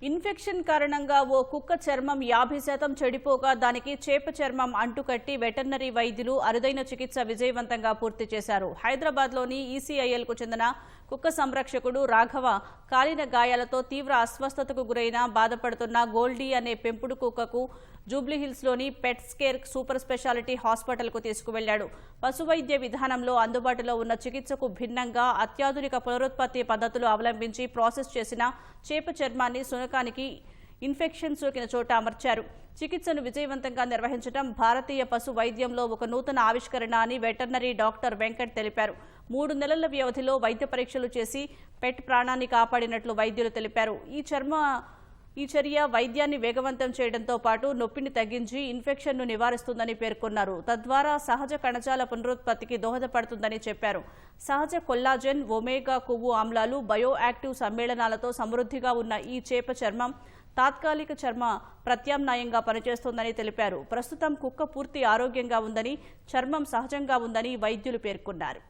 Infection కారణంగా ఓ కుక్క చర్మం యాభై శాతం చెడిపోగా దానికి చేప చర్మం అంటుకట్టి వెటర్నరీ వైద్యులు అరుదైన చికిత్స విజయవంతంగా పూర్తి చేశారు. హైదరాబాద్లోని ఈసీఐఎల్కు చెందిన కుక్క సంరక్షకుడు రాఘవ కాలిన గాయాలతో తీవ్ర అస్వస్థతకు గురైన బాధపడుతున్న గోల్డీ అనే పెంపుడు కుక్కకు జూబ్లీహిల్స్లోని పెట్ స్కేర్ సూపర్ స్పెషాలిటీ హాస్పిటల్కు తీసుకువెళ్ళాడు పశువైద్య విధానంలో అందుబాటులో ఉన్న చికిత్సకు భిన్నంగా అత్యాధునిక పునరుత్పత్తి పద్ధతులు అవలంబించి ప్రాసెస్ చేసిన చేప చర్మాన్ని సునకానికి ఇన్ఫెక్షన్ సోకిన చోట అమర్చారు. చికిత్సను విజయవంతంగా నిర్వహించడం భారతీయ పశు వైద్యంలో ఒక నూతన ఆవిష్కరణ అని వెటర్నరీ డాక్టర్ వెంకట్ తెలిపారు. మూడు నెలల వ్యవధిలో వైద్య పరీక్షలు చేసి పెట్ ప్రాణాన్ని కాపాడినట్లు వైద్యులు తెలిపారు. ఈ చర్మ ఈ చర్య వైద్యాన్ని వేగవంతం చేయడంతో పాటు నొప్పిని తగ్గించి ఇన్ఫెక్షన్ను నివారిస్తుందని పేర్కొన్నారు. తద్వారా సహజ కణజాల పునరుత్పత్తికి దోహదపడుతుందని చెప్పారు. సహజ కొల్లాజెన్ ఒమేగా కొవ్వు ఆమ్లాలు బయో యాక్టివ్ సమ్మేళనాలతో సమృద్ధిగా ఉన్న ఈ చేప చర్మం తాత్కాలిక చర్మ ప్రత్యామ్నాయంగా పనిచేస్తోందని తెలిపారు. ప్రస్తుతం కుక్క పూర్తి ఆరోగ్యంగా ఉందని చర్మం సహజంగా ఉందని వైద్యులు పేర్కొన్నారు.